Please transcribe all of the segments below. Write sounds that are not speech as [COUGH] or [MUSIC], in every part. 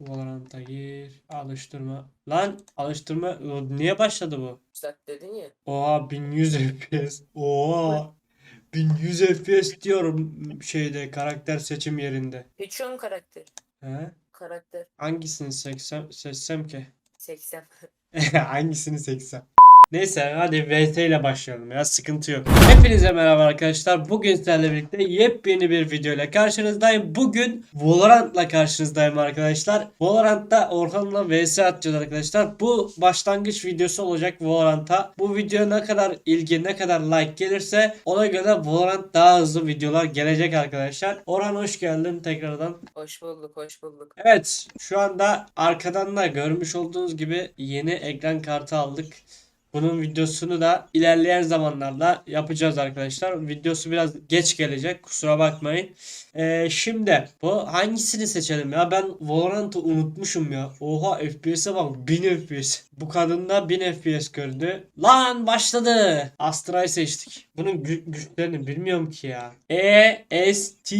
Valorant'a gir. Alıştırma. Lan alıştırma o niye başladı bu? İşte dedin ya. Oha 1100 FPS. Oha. 1100 FPS diyorum şeyde karakter seçim yerinde. Seçiyorum karakter. He? Karakter. Hangisini seçsem, seçsem ki? 80. [LAUGHS] Hangisini seçsem? Neyse hadi VT ile başlayalım ya sıkıntı yok. Hepinize merhaba arkadaşlar. Bugün sizlerle birlikte yepyeni bir video ile karşınızdayım. Bugün Valorant'la karşınızdayım arkadaşlar. Valorant'ta Orhan'la vs atacağız arkadaşlar. Bu başlangıç videosu olacak Valorant'a. Bu video ne kadar ilgi ne kadar like gelirse ona göre Valorant daha hızlı videolar gelecek arkadaşlar. Orhan hoş geldin tekrardan. Hoş bulduk, hoş bulduk. Evet, şu anda arkadan da görmüş olduğunuz gibi yeni ekran kartı aldık. Bunun videosunu da ilerleyen zamanlarda yapacağız arkadaşlar. Videosu biraz geç gelecek. Kusura bakmayın. Ee, şimdi bu hangisini seçelim ya? Ben Valorant'ı unutmuşum ya. Oha FPS'e bak 1000 FPS. Bu kadında 1000 FPS gördü. Lan başladı. Astra'yı seçtik. Bunun gü- güçlerini bilmiyorum ki ya. E S T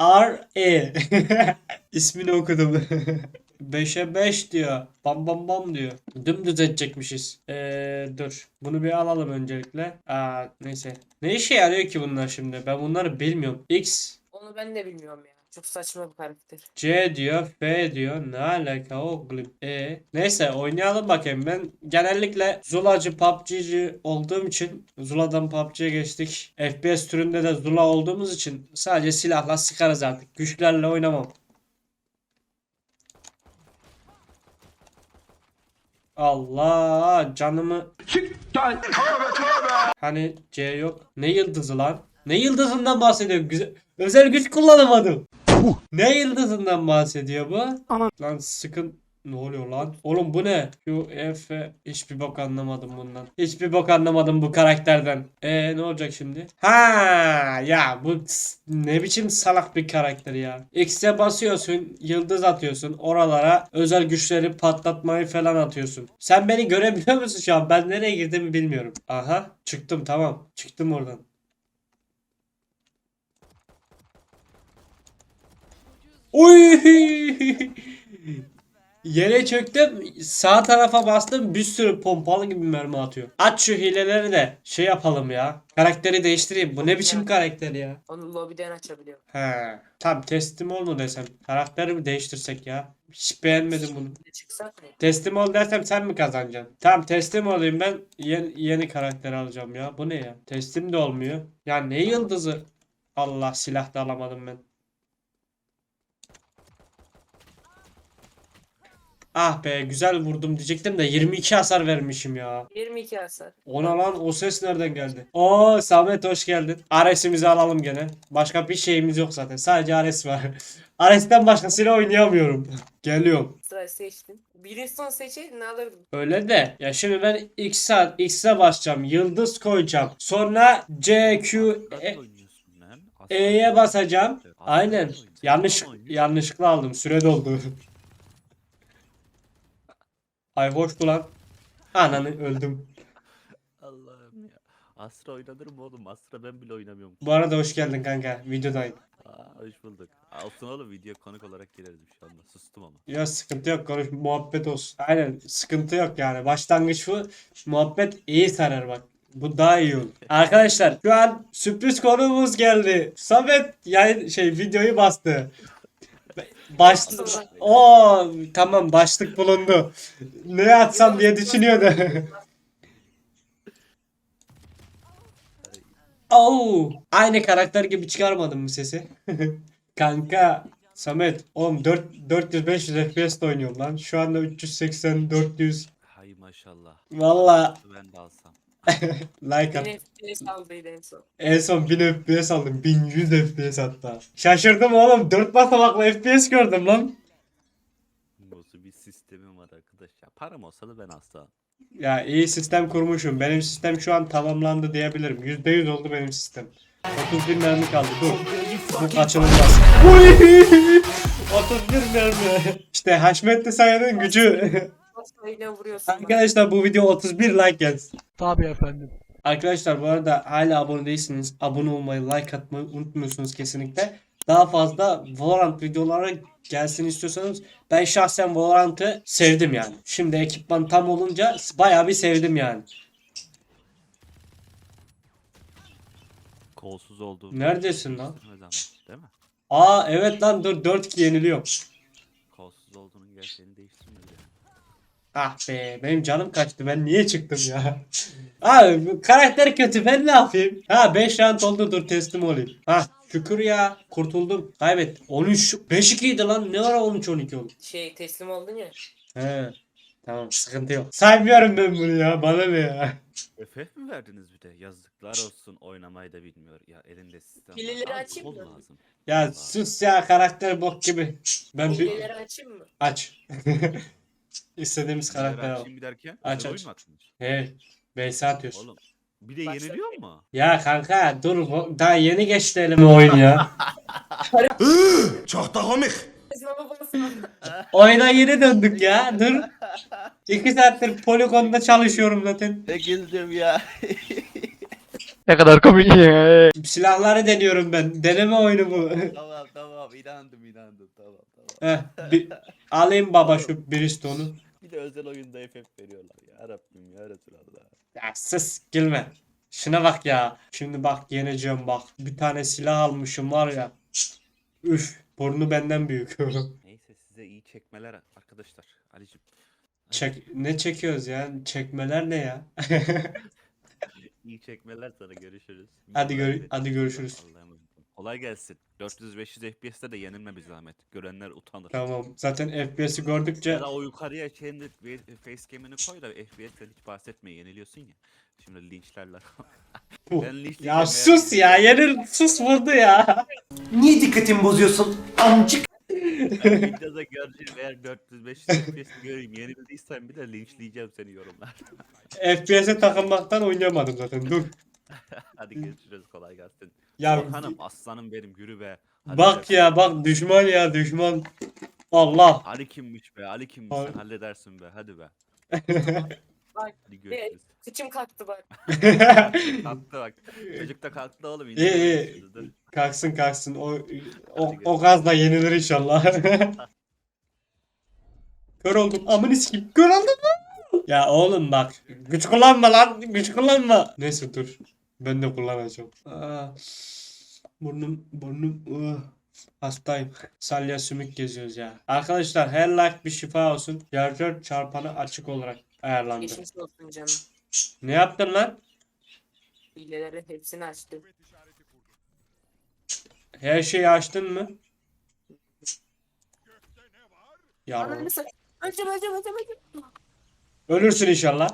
R E. [LAUGHS] İsmini okudum. [LAUGHS] 5'e 5 diyor. Bam bam bam diyor. Dümdüz edecekmişiz. Ee, dur. Bunu bir alalım öncelikle. Aa, neyse. Ne işe yarıyor ki bunlar şimdi? Ben bunları bilmiyorum. X, Onu ben de bilmiyorum ya. Çok saçma bir karakter. C diyor, F diyor. Ne alaka oğlum? E. Neyse oynayalım bakayım. Ben genellikle Zula'cı, PUBG'ci olduğum için Zula'dan PUBG'ye geçtik. FPS türünde de Zula olduğumuz için sadece silahla sıkarız artık. Güçlerle oynamam. Allah canımı Hani C yok. Ne yıldızı lan? Ne yıldızından bahsediyor? Güzel. Özel güç kullanamadım. Ne yıldızından bahsediyor bu? Lan sıkın. Ne oluyor lan? Oğlum bu ne? Q, F, hiçbir bok anlamadım bundan. Hiçbir bok anlamadım bu karakterden. E ne olacak şimdi? Ha ya bu ne biçim salak bir karakter ya. X'e basıyorsun, yıldız atıyorsun. Oralara özel güçleri patlatmayı falan atıyorsun. Sen beni görebiliyor musun şu an? Ben nereye girdiğimi bilmiyorum. Aha çıktım tamam. Çıktım oradan. Oy! [LAUGHS] Yere çöktüm. Sağ tarafa bastım. Bir sürü pompalı gibi mermi atıyor. Aç şu hileleri de şey yapalım ya. Karakteri değiştireyim. Bu ne biçim karakter ya? Onu lobiden açabiliyorum. He. Tam teslim ol mu desem? Karakteri mi değiştirsek ya? Hiç beğenmedim bunu. Çıksak mı? Teslim ol dersem sen mi kazanacaksın? Tamam teslim olayım ben yeni, yeni karakter alacağım ya. Bu ne ya? Teslim de olmuyor. Ya ne yıldızı? Allah silah da alamadım ben. Ah be güzel vurdum diyecektim de 22 hasar vermişim ya. 22 hasar. Ona lan o ses nereden geldi? Oo Samet hoş geldin. Ares'imizi alalım gene. Başka bir şeyimiz yok zaten. Sadece Ares var. [LAUGHS] Ares'ten başkasıyla oynayamıyorum. [LAUGHS] Geliyorum. Sıra seçtin. Birinci son seçeydin alırdım. Öyle de ya şimdi ben X saat X'e basacağım. Yıldız koyacağım. Sonra C, Q, E- E'ye basacağım. Aynen. Yanlış yanlışlıkla aldım. Süre doldu. [LAUGHS] Ay hoş lan. Ananı öldüm. Allah'ım ya. Astra oynanır mı oğlum? Astra ben bile oynamıyorum. Bu arada hoş geldin kanka. Videodayım. Aa, hoş bulduk. Olsun oğlum video konuk olarak gireriz şu anda. Sustum ama. Ya sıkıntı yok konuş muhabbet olsun. Aynen sıkıntı yok yani. Başlangıç bu. Muhabbet iyi sarar bak. Bu daha iyi olur. [LAUGHS] Arkadaşlar şu an sürpriz konuğumuz geldi. Samet yayın şey videoyu bastı. Baş o tamam başlık bulundu. Ne atsam diye düşünüyordu. [LAUGHS] Oo, aynı karakter gibi çıkarmadın mı sesi? [LAUGHS] Kanka Samet oğlum 4 400 500 FPS oynuyorum lan. Şu anda 380 400. Hay maşallah. Valla Ben de alsam. [LAUGHS] like at. 1000 FPS aldıydı en son. En son 1000 FPS aldım. 1100 FPS hatta. Şaşırdım oğlum. 4 basamaklı FPS gördüm lan. Nasıl bir sistemim var arkadaş ya. Param olsa da ben alsam. Ya iyi sistem kurmuşum. Benim sistem şu an tamamlandı diyebilirim. %100 oldu benim sistem. 31 mermi kaldı. Dur. Bu kaçınılmaz. Uy! 31 mermi. İşte Haşmetli Sayın'ın gücü. Yine vuruyorsun? Arkadaşlar bu video 31 like gelsin. Tabii efendim. Arkadaşlar bu arada hala abone değilsiniz. Abone olmayı, like atmayı unutmuyorsunuz kesinlikle. Daha fazla Valorant videoları gelsin istiyorsanız ben şahsen Valorant'ı sevdim yani. Şimdi ekipman tam olunca bayağı bir sevdim yani. Kolsuz olduğum. Neredesin lan? Ne zaman değil mi? Aa evet lan dur 4-2 yeniliyor. Kolsuz olduğunun gerçeğini. Ah be benim canım kaçtı ben niye çıktım ya? [LAUGHS] Abi karakter kötü ben ne yapayım? Ha 5 round oldu dur teslim olayım. Ha şükür ya kurtuldum. Kaybettim. 13 5-2 idi lan ne ara 13-12 oldu? Şey teslim oldun ya. He. Tamam sıkıntı yok. Saymıyorum ben bunu ya bana ne ya. FF mi verdiniz bir de? Yazıklar olsun oynamayı da bilmiyor. Ya elinde sistem. var. Açayım kol mı? lazım. Ya sus ya karakter bok gibi. Ben bir Hileleri açayım mı? aç. [LAUGHS] İstediğimiz karakter al. bir derken Aç, aç. Hey. Beyse atıyorsun. Oğlum bir de Başla. yeniliyor mu? Ya kanka dur daha yeni geçti elime oyun ya. [LAUGHS] Çok da komik. Oyuna yeni döndük ya. Dur. İki saattir poligonda çalışıyorum zaten. Ne güldüm ya. Ne kadar komik ya. Silahları deniyorum ben. Deneme oyunu bu. tamam tamam inandım inandım tamam tamam. Heh, bir, alayım baba şu Bristol'u. Bir de özel oyunda FF veriyorlar ya Rabbim ya Resulallah. Ya sus gülme. Şuna bak ya. Şimdi bak yeneceğim bak. Bir tane silah almışım var ya. Üf. Burnu benden büyük. Neyse size iyi çekmeler arkadaşlar. Ali'cim. Çek, ne çekiyoruz ya? Çekmeler ne ya? İyi çekmeler sana görüşürüz. Hadi gör- hadi görüşürüz. Olun. Kolay gelsin. 400-500 FPS'te de yenilme bir zahmet. Görenler utanır. tamam. Zaten FPS'i gördükçe Ya da o yukarıya şeyinde facecam'ini koy da FPS'ten hiç bahsetme yeniliyorsun ya. Şimdi linçlerler. Ben linçleyeceğim Ya sus ya. Yenir sus vurdu ya. Niye dikkatimi bozuyorsun amcık? Ben videoda göreceğim eğer 400-500 FPS'te göreyim yenildiysen bir de linçleyeceğim seni yorumlar. FPS'e takılmaktan oynayamadım zaten. Dur. [LAUGHS] Hadi görüşürüz kolay gelsin. Ya Orhan'ım aslanım benim yürü be. Hadi bak be. ya bak düşman ya düşman. Allah. Ali kimmiş be Ali kimmiş sen halledersin be hadi be. [LAUGHS] Bak Hadi görüşürüz. kıçım kalktı bak. [LAUGHS] Kalktı bak. Çocuk da kalktı oğlum. İyi, iyi. kalksın kalksın. O, o, o gazla yenilir inşallah. [LAUGHS] Kör oldum. Amını sikeyim. Kör oldum. Ya oğlum bak. Güç kullanma lan. Güç kullanma. Neyse dur. Ben de kullanacağım. Aa, [SIGHS] burnum burnum. ıh. Hastayım. Salya sümük geziyoruz ya. Arkadaşlar her like bir şifa olsun. Yarjör çarpanı açık olarak ayarlandı. Geçmiş olsun canım. Ne yaptın lan? Hileleri hepsini açtım. Her şeyi açtın mı? Yavrum. Öleceğim öleceğim öleceğim öleceğim. Ölürsün inşallah.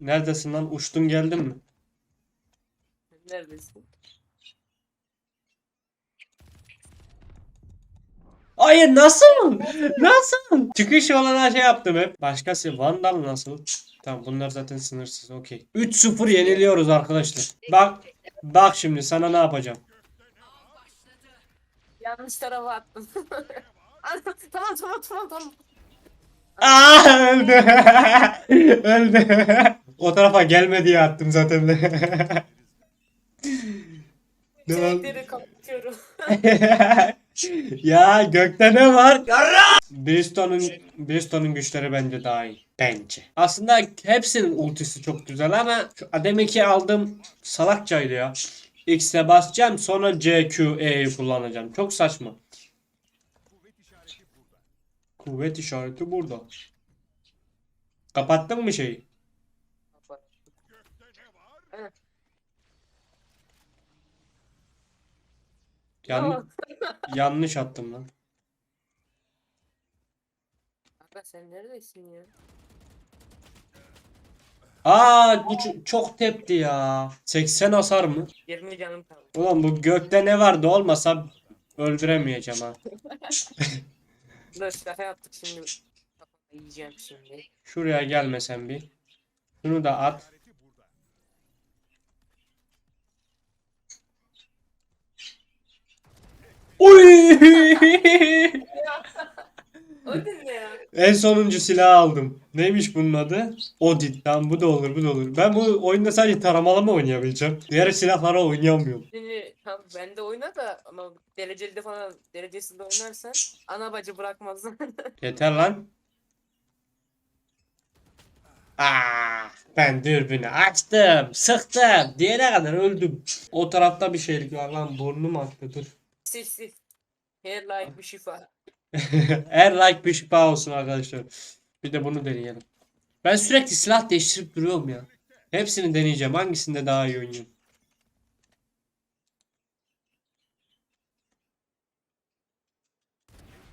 Neredesin lan? Uçtun geldin mi? Neredesin? Hayır nasıl? Nasıl? Çıkış olana şey yaptım hep. Başkası Vandal nasıl? Tamam bunlar zaten sınırsız. Okey. 3-0 yeniliyoruz arkadaşlar. Bak bak şimdi sana ne yapacağım. Yanlış tarafa attım. [LAUGHS] tamam tamam tamam tamam. Aa öldü. [LAUGHS] öldü. O tarafa gelme diye attım zaten. [LAUGHS] Ne lan? Çelikleri kapatıyorum. [LAUGHS] ya gökte ne var? Bristol'un Bristol'un güçleri bence daha iyi. Bence. Aslında hepsinin ultisi çok güzel ama şu Adem'inki aldığım salakçaydı ya. X'e basacağım sonra CQE'yi kullanacağım. Çok saçma. Kuvvet işareti burada. Kapattın mı şeyi? Yan- [LAUGHS] yanlış attım lan. Kanka sen neredesin ya? Aa bu ç- çok tepti ya. 80 hasar mı? 20 canım kaldı. Ulan bu gökte ne vardı olmasa öldüremeyeceğim ha. [LAUGHS] Dur şaka yaptık şimdi. Yiyeceğim şimdi. Şuraya gelmesen bir. Şunu da at. Uy! O ne ya? En sonuncu silah aldım. Neymiş bunun adı? Odin. Tamam bu da olur bu da olur. Ben bu oyunda sadece taramalama oynayabileceğim. Diğer silahlara oynayamıyorum. Şimdi tam bende oyna da ama dereceli de falan derecesinde oynarsan ana bacı bırakmaz. [LAUGHS] Yeter lan. Aa, ben dürbünü açtım, sıktım. Diyene kadar öldüm. O tarafta bir şeylik var lan burnum aktı dur. Sil sil. Her like bir şifa. [LAUGHS] Her like bir şifa olsun arkadaşlar. Bir de bunu deneyelim. Ben sürekli silah değiştirip duruyorum ya. Hepsini deneyeceğim. Hangisinde daha iyi oynuyorum?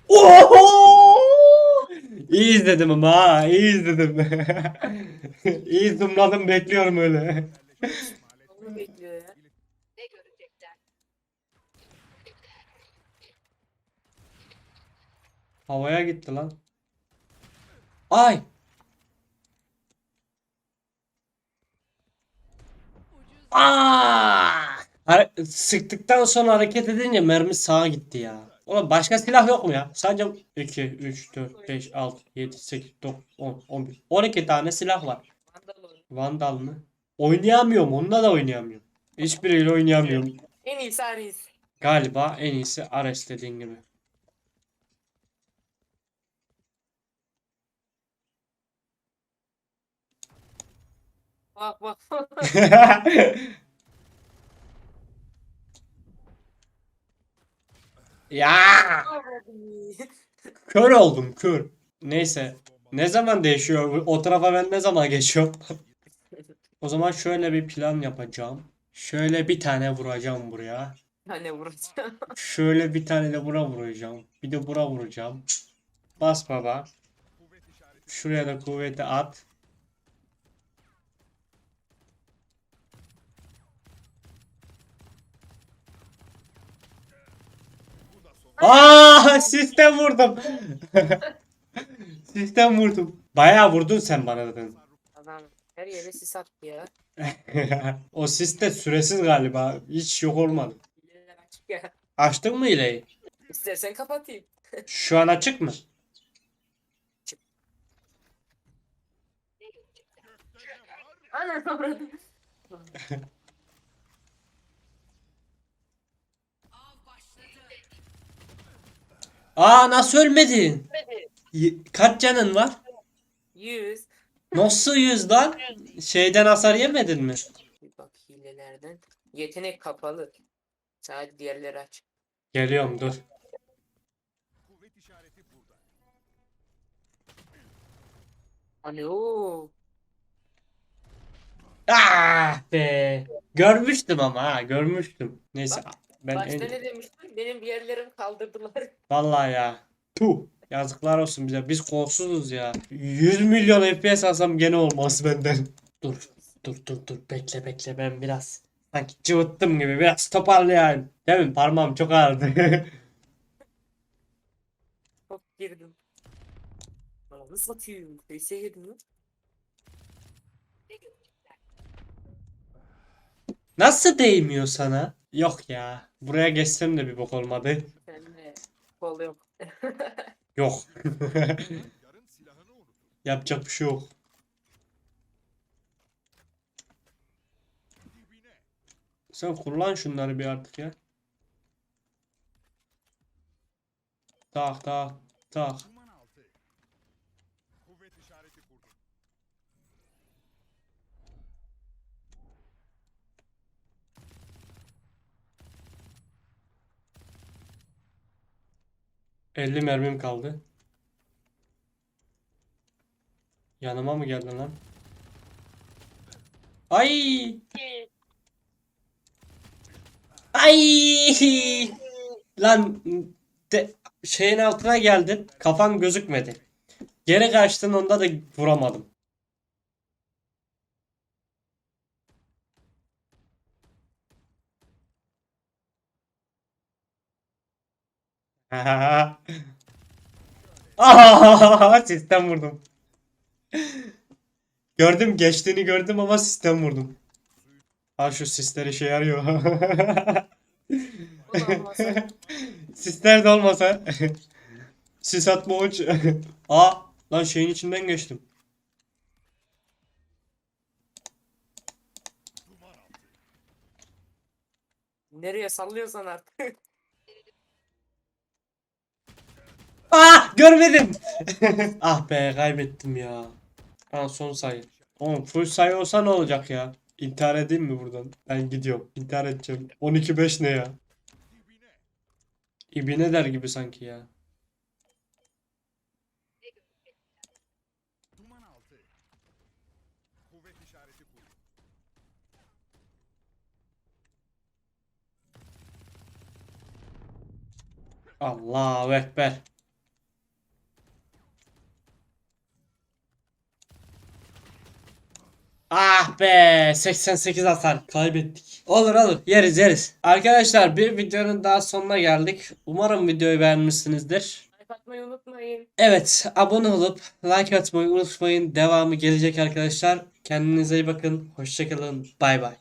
Oho! İyi izledim ama ha, iyi izledim. [LAUGHS] iyi zoomladım bekliyorum öyle. Onu bekliyor ya. Havaya gitti lan. Ay! Aa! Sıktıktan sonra hareket edince mermi sağa gitti ya. Oğlum başka silah yok mu ya? Sadece 2, 3, 4, 5, 6, 7, 8, 9, 10, 11, 12 tane silah var. Vandal mı? Oynayamıyorum. Onunla da oynayamıyorum. Hiçbiriyle oynayamıyorum. En iyisi Aris. Galiba en iyisi Ares dediğin gibi. Bak bak. [LAUGHS] ya kör oldum kör. Neyse. Ne zaman değişiyor? O tarafa ben ne zaman geçiyorum? [LAUGHS] o zaman şöyle bir plan yapacağım. Şöyle bir tane vuracağım buraya. Hani vuracağım. [LAUGHS] Şöyle bir tane de bura vuracağım. Bir de bura vuracağım. Bas baba. Şuraya da kuvveti at. Aa, sistem vurdum. sistem vurdum. Bayağı vurdun sen bana zaten. Adam her yere sis attı ya. [LAUGHS] o siste süresiz galiba. Hiç yok olmadı. Hileler açık ya. Açtın mı hileyi? İstersen kapatayım. Şu an açık mı? Ana avradım. [LAUGHS] Aa nasıl ölmedin? Y- Kaç canın var? 100. Nasıl yüz lan? Şeyden hasar yemedin mi? Bir bak hilelerden. Yetenek kapalı. Sadece diğerleri aç. Geliyorum dur. Hani o. Ah be. Görmüştüm ama ha görmüştüm. Neyse ben Başta en... ne demiştin? Benim bir yerlerimi kaldırdılar. [LAUGHS] Vallahi ya. Tuh. Yazıklar olsun bize. Biz kolsuzuz ya. 100 milyon FPS alsam gene olmaz benden. Dur. Dur dur dur. Bekle bekle ben biraz. Sanki cıvıttım gibi biraz toparlayayım. Değil mi? Parmağım çok ağrıdı. [LAUGHS] Hop girdim. Ananı satayım. Girdim lan. Nasıl değmiyor sana? Yok ya. Buraya geçsem de bir bok olmadı. Sende kol yok. [LAUGHS] Yok. [LAUGHS] Yapacak bir şey yok. Sen kullan şunları bir artık ya. Tak tak tak. Elli mermim kaldı. Yanıma mı geldin lan? Ay! Ay! Lan de, şeyin altına geldin. Kafan gözükmedi. Geri kaçtın onda da vuramadım. Aa, sistem vurdum. Gördüm geçtiğini gördüm ama sistem vurdum. Ha şu sisler işe yarıyor. Sisler de olmasa. Sis atma uç. Aa Lan şeyin içinden geçtim. Nereye sallıyorsan artık. Ah görmedim. [LAUGHS] ah be kaybettim ya. Ha son sayı. Oğlum full sayı olsa ne olacak ya? İntihar edeyim mi buradan? Ben gidiyorum. İntihar edeceğim. 12-5 ne ya? İbine der gibi sanki ya. Allahu Ekber. Ah be 88 hasar kaybettik. Olur olur yeriz yeriz. Arkadaşlar bir videonun daha sonuna geldik. Umarım videoyu beğenmişsinizdir. Like atmayı unutmayın. Evet abone olup like atmayı unutmayın. Devamı gelecek arkadaşlar. Kendinize iyi bakın. Hoşçakalın. Bay bay.